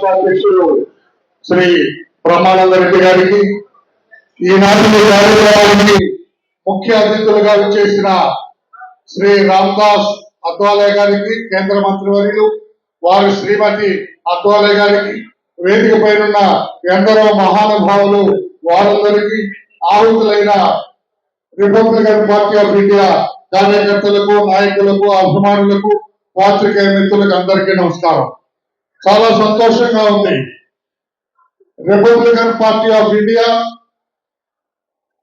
రాష్ట్ర అధ్యక్షుడు శ్రీ బ్రహ్మానంద రెడ్డి గారికి ఈనాటి కార్యక్రమానికి ముఖ్య అతిథులుగా చేసిన శ్రీ రామ్దాస్ అద్వాలయ గారికి కేంద్ర మంత్రివర్యులు వారి శ్రీమతి అద్వాలయ గారికి వేదిక పైనున్న ఎందరో మహానుభావులు వారందరికీ ఆహుతులైన రిపబ్లికన్ పార్టీ ఆఫ్ ఇండియా కార్యకర్తలకు నాయకులకు అభిమానులకు పాత్రికేయ మిత్రులకు అందరికీ నమస్కారం. చాలా సంతోషంగా ఉంది. రిపబ్లికన్ పార్టీ ఆఫ్ ఇండియా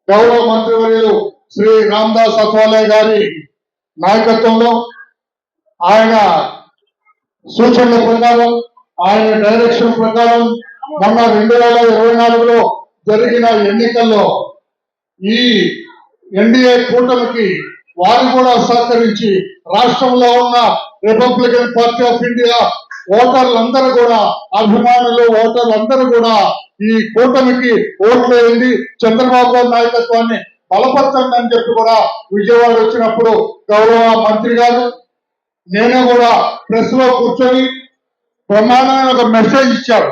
గౌరవ మంత్రివర్యులు శ్రీ రామ్దాస్ అథవాలే గారి నాయకత్వంలో ఆయన సూచనల ప్రకారం ఆయన డైరెక్షన్ ప్రకారం మొన్న రెండు వేల ఇరవై నాలుగులో జరిగిన ఎన్నికల్లో ఈ ఎన్డీఏ కూటమికి వారు కూడా సహకరించి రాష్ట్రంలో ఉన్న రిపబ్లికన్ పార్టీ ఆఫ్ ఇండియా ఓటర్లందరూ కూడా అభిమానులు ఓటర్లందరూ కూడా ఈ కూటమికి ఓట్లు వేయండి. చంద్రబాబు గారి నాయకత్వాన్ని బలపరచండి అని చెప్పి కూడా విజయవాడ వచ్చినప్పుడు గౌరవ మంత్రి గారు నేనే కూడా ప్రెస్లో కూర్చొని బ్రహ్మాండమైన ఒక మెసేజ్ ఇచ్చారు.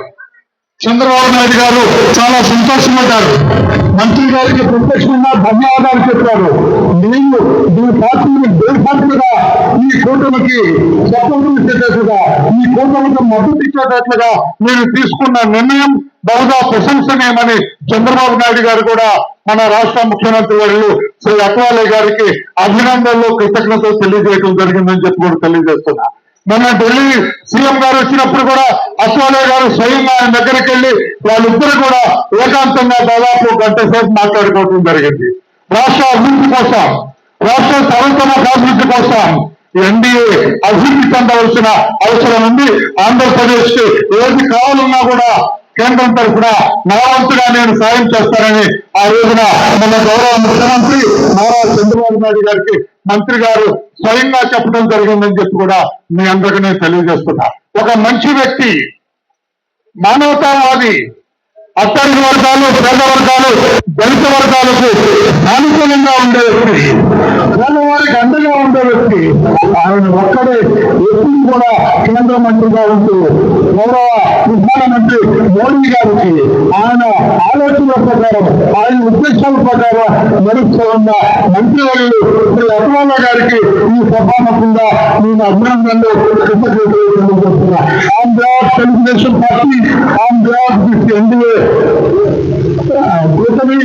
చంద్రబాబు నాయుడు గారు చాలా సంతోషపడ్డారు మంత్రి గారికి ప్రత్యక్షంగా ధన్యవాదాలు చెప్పారు. నేను దీని పార్టీని బేఫార్ట్గా కూటమికి సపోర్ట్ ఇచ్చేటట్లుగా ఈ కూటమికి మద్దతు ఇచ్చేటట్లుగా నేను తీసుకున్న నిర్ణయం బహుదా ప్రశంసనీయమని చంద్రబాబు నాయుడు గారు కూడా మన రాష్ట్ర ముఖ్యమంత్రి వర్యులు శ్రీ అక్వాలే గారికి అభినందనలు కృతజ్ఞతలు తెలియజేయడం జరిగిందని చెప్పి కూడా తెలియజేస్తున్నా. మొన్న ఢిల్లీ సీఎం గారు వచ్చినప్పుడు కూడా అసోలే గారు స్వయంగా ఆయన దగ్గరికి వెళ్ళి వాళ్ళిద్దరు కూడా ఏకాంతంగా దాదాపు గంట సేపు మాట్లాడుకోవడం జరిగింది. రాష్ట్ర అభివృద్ధి కోసం రాష్ట్ర సర్వతమ అభివృద్ధి కోసం ఎన్డీఏ అభివృద్ధి చెందవలసిన అవసరం ఉంది. ఆంధ్రప్రదేశ్కి ఏది కావాలన్నా కూడా కేంద్రం తరఫున నా వంతుగా నేను సాయం చేస్తానని ఆ రోజున మన గౌరవ ముఖ్యమంత్రి నారా చంద్రబాబు నాయుడు గారికి మంత్రి గారు స్వయంగా చెప్పడం జరిగిందని చెప్పి కూడా మీ అందరికీ నేను తెలియజేస్తున్నా. ఒక మంచి వ్యక్తి మానవతావాది అట్టడి వర్గాలు పేద వర్గాలు దళిత వర్గాలకు అనుకూలంగా ఉండే వ్యక్తి పేదవారికి అండగా ఉండే వ్యక్తి ఆయన ఒక్కడే ఎప్పుడు కూడా కేంద్ర మంత్రిగా ఉంటూ గౌరవ ప్రధానమంత్రి మోడీ గారికి ఆయన ఆలోచనల ప్రకారం ఆయన ఉద్దేశాల ప్రకారం నడుస్తూ ఉన్న మంత్రివర్యులు శ్రీ అటవాల గారికి ఈ సభాముఖంగా నేను అభినందనలు కృతజ్ఞతలు తెలియజేస్తున్నా. Andhra Telugu Desam party Andhra this NDA కూటమి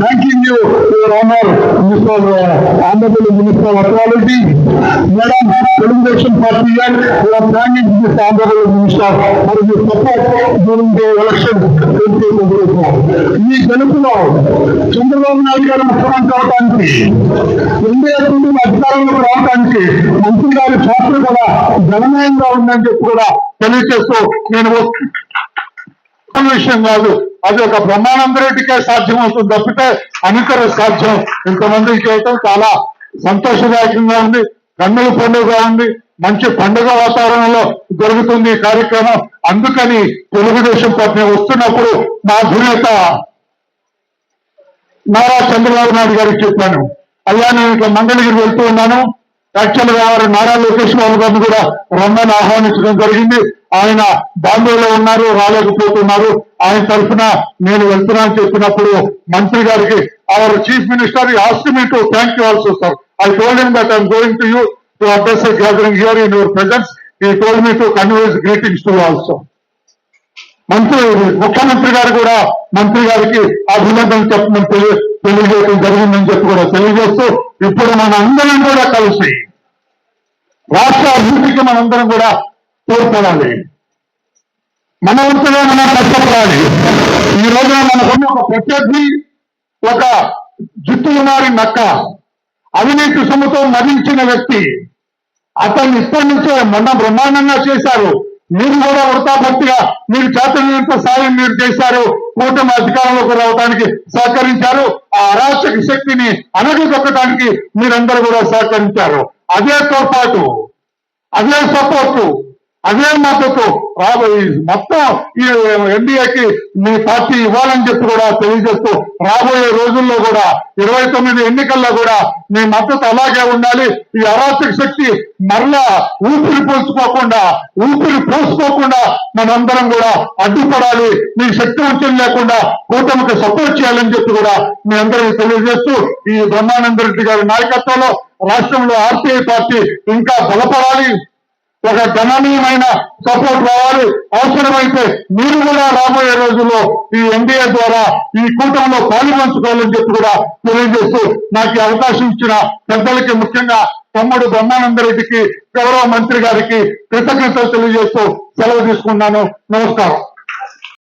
thanking you your honour minister Andhra Pradesh minister of authority madam Telugu Desam party and you're thanking this Andhra Pradesh minister for the support during the election ఈ గెలుపులో చంద్రబాబు నాయుడు గారు ముఖ్యమంత్రి అవడానికి NDA కుటుంబ అధికారంలోకి రావడానికి మంత్రి గారి పాత్ర కూడా గణనీయంగా ఉందని చెప్పి కూడా తెలియజేస్తూ నేను విషయం కాదు. అది ఒక బ్రహ్మానంద రెడ్డికే సాధ్యం అవుతుంది తప్పితే అనుకర సాధ్యం. ఇంతమందికి చేయటం చాలా సంతోషదాయకంగా ఉంది. కన్నుల పండుగ ఉంది. మంచి పండుగ వాతావరణంలో జరుగుతుంది ఈ కార్యక్రమం. అందుకని తెలుగుదేశం పార్టీ వస్తున్నప్పుడు నా అధినేత నారా చంద్రబాబు నాయుడు గారికి చెప్పాను. అయ్యా నేను ఇట్లా మంగళగిరి వెళ్తూ ఉన్నాను. యాక్చువల్గా వారు నారా లోకేష్ బాబు గారిని కూడా రమ్మని ఆహ్వానించడం జరిగింది. ఆయన బాంబేలో ఉన్నారు రాలేకపోతున్నారు ఆయన తరఫున నేను వెళ్తున్నా అని చెప్పినప్పుడు మంత్రి గారికి our chief minister ask me to thank you also sir I told him that I'm going to you to address gathering here in your presence he told me to conveys greetings to also మంత్రి ముఖ్యమంత్రి గారు కూడా మంత్రి గారికి అభినందన చెప్పమని తెలియ- తెలియజేయడం జరిగిందని చెప్పి కూడా తెలియజేస్తూ ఇప్పుడు మన అందరం కూడా కలిసి రాష్ట్ర అభివృద్ధికి మనందరం కూడా తోడ్పడాలి. మన వంతుగా మనం కష్టపడాలి. ఈ రోజున మనకున్న ఒక ప్రత్యర్థి ఒక జుట్టు మారి నక్క అవినీతి సొమ్ముతో మరణించిన వ్యక్తి అతన్ని ఇప్పటి నుంచే మొన్న బ్రహ్మాండంగా చేశారు. మీరు కూడా వృతాభక్తిగా మీరు చేతనంత సాయం మీరు చేశారు. కూటమి అధికారంలోకి రావడానికి సహకరించారు. ఆ అరాచక శక్తిని అణగదొక్కడానికి మీరందరూ కూడా సహకరించారు. అదే తోపాటు అదే సపోర్టు అదే మద్దతు రాబోయే మొత్తం ఈ ఎన్డీఏకి మీ పార్టీ ఇవ్వాలని చెప్పి కూడా తెలియజేస్తూ రాబోయే రోజుల్లో కూడా ఇరవై తొమ్మిది ఎన్నికల్లో కూడా మీ మద్దతు అలాగే ఉండాలి. ఈ అరాచక శక్తి మరలా ఊపిరి పోసుకోకుండా ఊపిరి పోసుకోకుండా మనందరం కూడా అడ్డుపడాలి. మీ శక్తి వంచన లేకుండా కూటమికి సపోర్ట్ చేయాలని చెప్పి కూడా మీ అందరికీ తెలియజేస్తూ ఈ బ్రహ్మానంద రెడ్డి గారి నాయకత్వంలో రాష్ట్రంలో ఆర్టీఐ పార్టీ ఇంకా బలపడాలి. ఒక గణనీయమైన సపోర్ట్ రావాలి. అవసరమైతే మీరు కూడా రాబోయే రోజుల్లో ఈ ఎన్డీఏ ద్వారా ఈ కూటమిలో పాల్పంచుకోవాలని చెప్పి కూడా తెలియజేస్తూ నాకు అవకాశం ఇచ్చిన పెద్దలకి ముఖ్యంగా తమ్ముడు బ్రహ్మానందరెడ్డికి గౌరవ మంత్రి గారికి కృతజ్ఞతలు తెలియజేస్తూ సెలవు తీసుకున్నాను నమస్కారం.